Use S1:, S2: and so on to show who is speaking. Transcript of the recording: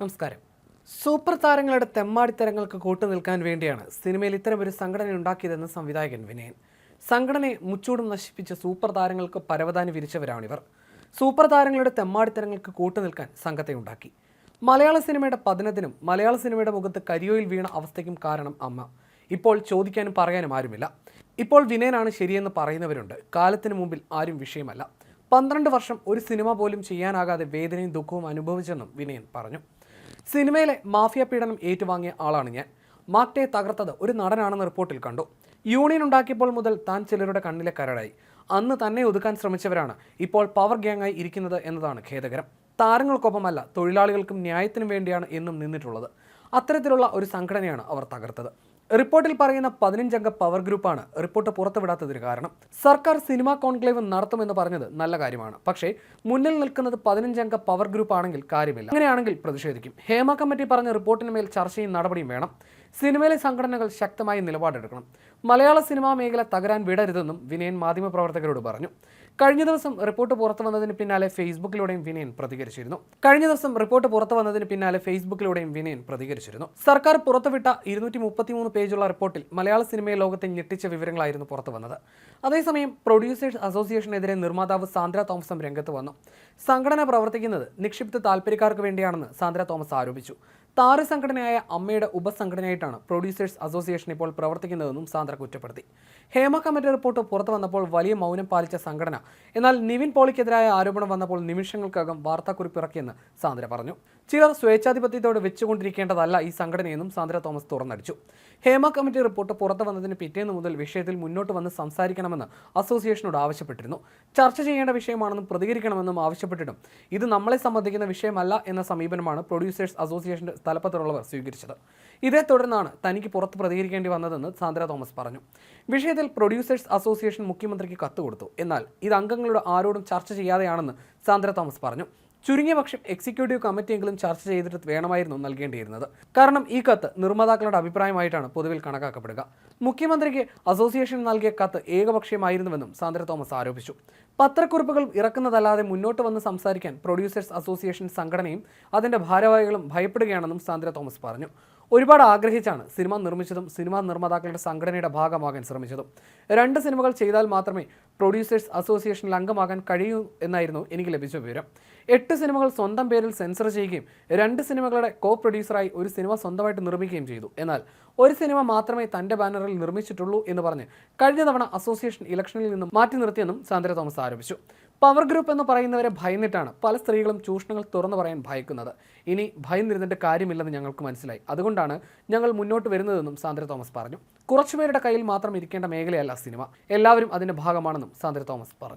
S1: നമസ്കാരം. സൂപ്പർ താരങ്ങളുടെ തെമ്മാടിത്തരങ്ങൾക്ക് കൂട്ടുനിൽക്കാൻ വേണ്ടിയാണ് സിനിമയിൽ ഇത്തരമൊരു സംഘടന ഉണ്ടാക്കിയതെന്ന് സംവിധായകൻ വിനയൻ. സംഘടനയെ മുച്ചൂടും നശിപ്പിച്ച സൂപ്പർ താരങ്ങൾക്ക് പരവതാനി വിരിച്ചവരാണിവർ. സൂപ്പർ താരങ്ങളുടെ തെമ്മാടിത്തരങ്ങൾക്ക് കൂട്ടുനിൽക്കാൻ സംഘത്തെ ഉണ്ടാക്കി. മലയാള സിനിമയുടെ പതനത്തിനും മലയാള സിനിമയുടെ മുഖത്ത് കരിയോയിൽ വീണ അവസ്ഥയ്ക്കും കാരണം അമ്മ. ഇപ്പോൾ ചോദിക്കാനും പറയാനും ആരുമില്ല. ഇപ്പോൾ വിനയനാണ് ശരിയെന്ന് പറയുന്നവരുണ്ട്. കാലത്തിനു മുമ്പിൽ ആരും വിഷയമല്ല. പന്ത്രണ്ട് വർഷം ഒരു സിനിമ പോലും ചെയ്യാനാകാതെ വേദനയും ദുഃഖവും അനുഭവിച്ചെന്നും വിനയൻ പറഞ്ഞു. സിനിമയിലെ മാഫിയ പീഡനം ഏറ്റുവാങ്ങിയ ആളാണ് ഞാൻ. മാക്ടയെ തകർത്തത് ഒരു നടനാണെന്ന് റിപ്പോർട്ടിൽ കണ്ടു. യൂണിയൻ ഉണ്ടാക്കിയപ്പോൾ മുതൽ താൻ ചിലരുടെ കണ്ണിലെ കരടായി. അന്ന് തന്നെ ഒതുക്കാൻ ശ്രമിച്ചവരാണ്. ഇപ്പോൾ പവർ ഗ്യാങ്ങായി ഇരിക്കുന്നത് എന്നതാണ് ഖേദകരം. താരങ്ങൾക്കൊപ്പമല്ല തൊഴിലാളികൾക്കും ന്യായത്തിനും വേണ്ടിയാണ് എന്നും നിന്നിട്ടുള്ളത്. അത്തരത്തിലുള്ള ഒരു സംഘടനയാണ് അവർ തകർത്തത്. റിപ്പോർട്ടിൽ പറയുന്ന പതിനഞ്ചംഗ പവർ ഗ്രൂപ്പാണ് റിപ്പോർട്ട് പുറത്തുവിടാത്തതിന് കാരണം. സർക്കാർ സിനിമാ കോൺക്ലേവ് നടത്തുമെന്ന് പറഞ്ഞത് നല്ല കാര്യമാണ്. പക്ഷേ മുന്നിൽ നിൽക്കുന്നത് പതിനഞ്ചംഗ പവർ ഗ്രൂപ്പ് ആണെങ്കിൽ കാര്യമില്ല. അങ്ങനെയാണെങ്കിൽ പ്രതിഷേധിക്കും. ഹേമ കമ്മിറ്റി പറഞ്ഞ റിപ്പോർട്ടിന് മേൽ ചർച്ചയും നടപടിയും വേണം. സിനിമയിലെ സംഘടനകൾ ശക്തമായി നിലപാടെടുക്കണം. മലയാള സിനിമാ മേഖല തകരാൻ വിടരുതെന്നും വിനയൻ മാധ്യമപ്രവർത്തകരോട് പറഞ്ഞു. കഴിഞ്ഞ ദിവസം റിപ്പോർട്ട് പുറത്തു വന്നതിന് പിന്നാലെ ഫേസ്ബുക്കിലൂടെയും വിനയൻ പ്രതികരിച്ചിരുന്നു. കഴിഞ്ഞ ദിവസം റിപ്പോർട്ട് പുറത്തു വന്നതിന് പിന്നാലെ ഫേസ്ബുക്കിലൂടെയും വിനയൻ പ്രതികരിച്ചിരുന്നു. സർക്കാർ പുറത്തുവിട്ട ഇരുന്നൂറ്റി മുപ്പത്തിമൂന്ന് പേജുള്ള റിപ്പോർട്ടിൽ മലയാള സിനിമയെ ലോകത്തെ ഞെട്ടിച്ച വിവരങ്ങളായിരുന്നു പുറത്തു വന്നത്. അതേസമയം പ്രൊഡ്യൂസേഴ്സ് അസോസിയേഷനെതിരെ നിർമ്മാതാവ് സാന്ദ്ര തോമസും രംഗത്ത് വന്നു. സംഘടന പ്രവർത്തിക്കുന്നത് നിക്ഷിപ്ത താൽപ്പര്യക്കാർക്ക് വേണ്ടിയാണെന്ന് സാന്ദ്ര തോമസ് ആരോപിച്ചു. താര സംഘടനയായ അമ്മയുടെ ഉപസംഘടനയായിട്ടാണ് പ്രൊഡ്യൂസേഴ്സ് അസോസിയേഷൻ ഇപ്പോൾ പ്രവർത്തിക്കുന്നതെന്നും സാന്ദ്ര കുറ്റപ്പെടുത്തി. ഹേമ കമ്മിറ്റി റിപ്പോർട്ട് പുറത്തു വന്നപ്പോൾ വലിയ മൗനം പാലിച്ച സംഘടന. എന്നാൽ നിവിൻ പോളിക്കെതിരായ ആരോപണം വന്നപ്പോൾ നിമിഷങ്ങൾക്കകം വാർത്താക്കുറിപ്പ് ഇറക്കിയെന്ന് സാന്ദ്ര പറഞ്ഞു. ചിലർ സ്വേച്ഛാധിപത്യത്തോട് വെച്ചുകൊണ്ടിരിക്കേണ്ടതല്ല ഈ സംഘടനയെന്നും സാന്ദ്ര തോമസ് തുറന്നടിച്ചു. ഹേമ കമ്മിറ്റി റിപ്പോർട്ട് പുറത്തു വന്നതിന് പിറ്റേന്ന് മുതൽ വിഷയത്തിൽ മുന്നോട്ട് വന്ന് സംസാരിക്കണമെന്ന് അസോസിയേഷനോട് ആവശ്യപ്പെട്ടിരുന്നു. ചർച്ച ചെയ്യേണ്ട വിഷയമാണെന്നും പ്രതികരിക്കണമെന്നും ആവശ്യപ്പെട്ടിട്ടും ഇത് നമ്മളെ സംബന്ധിക്കുന്ന വിഷയമല്ല എന്ന സമീപനമാണ് പ്രൊഡ്യൂസേഴ്സ് അസോസിയേഷന്റെ തലപ്പത്തുള്ളവർ സ്വീകരിച്ചത്. ഇതേ തുടർന്നാണ് തനിക്ക് പുറത്ത് പ്രതികരിക്കേണ്ടി വന്നതെന്ന് സാന്ദ്ര തോമസ് പറഞ്ഞു. വിഷയത്തിൽ പ്രൊഡ്യൂസേഴ്സ് അസോസിയേഷൻ മുഖ്യമന്ത്രിക്ക് കത്ത് കൊടുത്തു. എന്നാൽ ഇത് അംഗങ്ങളുടെ ആരോടും ചർച്ച ചെയ്യാതെയാണെന്ന് സാന്ദ്ര തോമസ് പറഞ്ഞു. ചുരുങ്ങിയ പക്ഷം എക്സിക്യൂട്ടീവ് കമ്മിറ്റിയെങ്കിലും ചർച്ച ചെയ്തിട്ട് വേണമായിരുന്നു നൽകേണ്ടിയിരുന്നത്. കാരണം ഈ കത്ത് നിർമ്മാതാക്കളുടെ അഭിപ്രായമായിട്ടാണ് പൊതുവിൽ കണക്കാക്കപ്പെടുക. മുഖ്യമന്ത്രിക്ക് അസോസിയേഷൻ നൽകിയ കത്ത് ഏകപക്ഷീയമായിരുന്നുവെന്നും സാന്ദ്ര തോമസ് ആരോപിച്ചു. പത്രക്കുറിപ്പുകൾ ഇറക്കുന്നതല്ലാതെ മുന്നോട്ട് വന്ന് സംസാരിക്കാൻ പ്രൊഡ്യൂസേഴ്സ് അസോസിയേഷൻ സംഘടനയും അതിന്റെ ഭാരവാഹികളും ഭയപ്പെടുകയാണെന്നും സാന്ദ്ര തോമസ് പറഞ്ഞു. ഒരുപാട് ആഗ്രഹിച്ചാണ് സിനിമ നിർമ്മിച്ചതും സിനിമാ നിർമ്മാതാക്കളുടെ സംഘടനയുടെ ഭാഗമാകാൻ ശ്രമിച്ചതും. രണ്ട് സിനിമകൾ ചെയ്താൽ മാത്രമേ പ്രൊഡ്യൂസേഴ്സ് അസോസിയേഷനിൽ അംഗമാകാൻ കഴിയൂ എന്നായിരുന്നു എനിക്ക് ലഭിച്ച വിവരം. എട്ട് സിനിമകൾ സ്വന്തം പേരിൽ സെൻസർ ചെയ്യുകയും രണ്ട് സിനിമകളുടെ കോ പ്രൊഡ്യൂസറായി ഒരു സിനിമ സ്വന്തമായിട്ട് നിർമ്മിക്കുകയും ചെയ്തു. എന്നാൽ ഒരു സിനിമ മാത്രമേ തന്റെ ബാനറിൽ നിർമ്മിച്ചിട്ടുള്ളൂ എന്ന് പറഞ്ഞ് കഴിഞ്ഞ തവണ അസോസിയേഷൻ ഇലക്ഷനിൽ നിന്നും മാറ്റി നിർത്തിയെന്നും സാന്ദ്ര തോമസ് ആരോപിച്ചു. പവർ ഗ്രൂപ്പ് എന്ന് പറയുന്നവരെ ഭയന്നിട്ടാണ് പല സ്ത്രീകളും ചൂഷണങ്ങൾ തുറന്നു പറയാൻ ഭയക്കുന്നത്. ഇനി ഭയന്നിരുന്നിട്ട് കാര്യമില്ലെന്ന് ഞങ്ങൾക്ക് മനസ്സിലായി. അതുകൊണ്ടാണ് ഞങ്ങൾ മുന്നോട്ട് വരുന്നതെന്നും സാന്ദ്ര തോമസ് പറഞ്ഞു. കുറച്ചുപേരുടെ കയ്യിൽ മാത്രം ഇരിക്കേണ്ട മേഖലയല്ല സിനിമ. എല്ലാവരും അതിന്റെ ഭാഗമാണെന്നും സാന്ദ്ര തോമസ് പറഞ്ഞു.